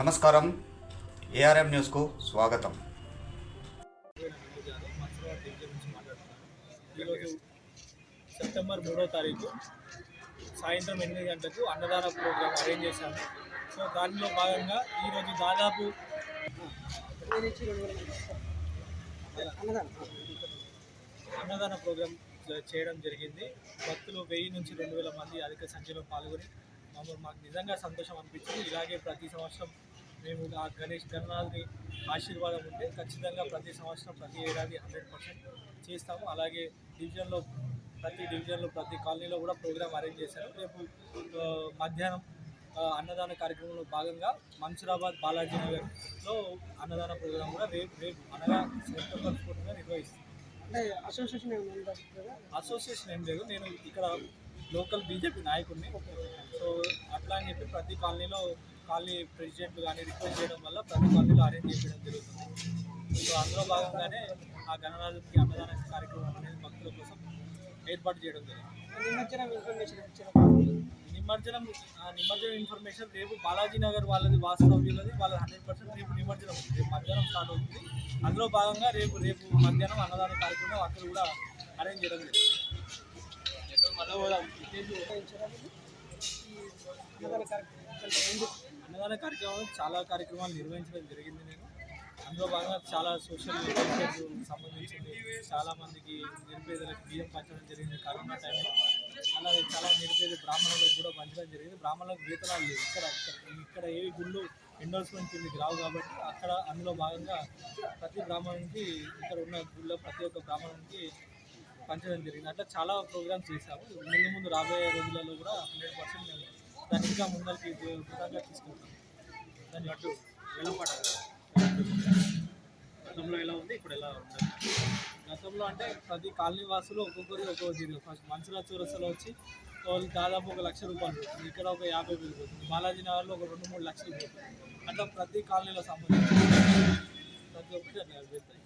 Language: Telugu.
నమస్కారం. ఏఆర్ఎం న్యూస్కు స్వాగతం. ఈరోజు సెప్టెంబర్ మూడో తారీఖు సాయంత్రం ఎనిమిది గంటలకు అన్నదాన ప్రోగ్రాం అరేంజ్ చేశాము. సో దానిలో భాగంగా ఈరోజు దాదాపు అన్నదాన ప్రోగ్రాం చేయడం జరిగింది. భక్తులు వెయ్యి నుంచి రెండు వేల మంది అధిక సంఖ్యలో పాల్గొని మమ్మల్ని మాకు నిజంగా సంతోషం అనిపించింది. ఇలాగే ప్రతి సంవత్సరం మేము ఆ గణేష్ గణనాథుని ఆశీర్వాదం ఉంటే ఖచ్చితంగా ప్రతి సంవత్సరం ప్రతి ఏడాది హండ్రెడ్ పర్సెంట్ చేస్తాము. అలాగే డివిజన్లో ప్రతి డివిజన్లో ప్రతి కాలనీలో కూడా ప్రోగ్రామ్ అరేంజ్ చేశారు. రేపు మధ్యాహ్నం అన్నదాన కార్యక్రమంలో భాగంగా మన్సూరాబాద్ బాలాజీ నగర్లో అన్నదాన ప్రోగ్రాం కూడా రేపు రేపు అనగా సెప్టెంబర్ ఫోర్త్గా నిర్వహిస్తాం అంటే అసోసియేషన్? అసోసియేషన్ ఏం లేదు. నేను ఇక్కడ లోకల్ బీజేపీ నాయకుడిని. సో అని చెప్పి ప్రతి కాలనీలో కాలనీ ప్రెసిడెంట్ కానీ రిక్వెస్ట్ చేయడం వల్ల ప్రతి కాలనీలో అరేంజ్ చేయడం జరుగుతుంది. సో అందులో భాగంగానే ఆ గణనాథుడికి అన్నదాన కార్యక్రమం అనేది భక్తుల కోసం ఏర్పాటు చేయడం జరిగింది. నిమజ్జనం నిమజ్జనం ఇన్ఫర్మేషన్ రేపు బాలాజీ నగర్ వాళ్ళది వాస్తవ్యులది వాళ్ళది హండ్రెడ్ పర్సెంట్ రేపు నిమజ్జనం. రేపు మధ్యాహ్నం స్టార్ట్ అవుతుంది. అందులో భాగంగా రేపు రేపు మధ్యాహ్నం అన్నదాన కార్యక్రమం అక్కడ కూడా అరేంజ్ చేయడం జరిగింది. అన్నదాన కార్యక్రమం చాలా కార్యక్రమాలు నిర్వహించడం జరిగింది నేను. అందులో భాగంగా చాలా సోషల్ వెల్ఫేర్ సంబంధించింది చాలా మందికి నిరుపేదలకు బియ్యం పంచడం జరిగింది కరోనా టైంలో అలాగే చాలా నిరుపేద బ్రాహ్మణులకు కూడా పంచడం జరిగింది. బ్రాహ్మణులకు వేతనాలు లేవు. ఇక్కడ ఇక్కడ ఇక్కడ ఏ గుళ్ళు ఎండోర్స్మెంట్ కిందకి రావు కాబట్టి అక్కడ అందులో భాగంగా ప్రతి బ్రాహ్మణునికి ఇక్కడ ఉన్న గుళ్ళో ప్రతి ఒక్క బ్రాహ్మణునికి పంచడం జరిగింది. అట్లా చాలా ప్రోగ్రామ్స్ చేశాము. ముందు ముందు రాబోయే రోజులలో కూడా హండ్రెడ్ పర్సెంట్ మేము దాన్ని ఇంకా ముందరికి విధంగా తీసుకుంటాం. దాన్ని అటు ఎలా పడాలి గతంలో ఎలా ఉంది? ఇప్పుడు ఎలా ఉంటుంది గతంలో అంటే ప్రతి కాలనీ వాసులు ఒక్కొక్కరు ఒక్కొక్క తీరు ఫస్ట్ మనుషుల చౌరస్తలో వచ్చి వాళ్ళు దాదాపు ఒక లక్ష రూపాయలు పోతుంది. ఇక్కడ ఒక యాభై వేలు పోతుంది. బాలాజీ నగర్లో ఒక రెండు మూడు లక్షలు పోతుంది. అట్లా ప్రతి కాలనీలో సంబంధించి ప్రతి ఒక్కటి అట్లా వెళ్తాయి.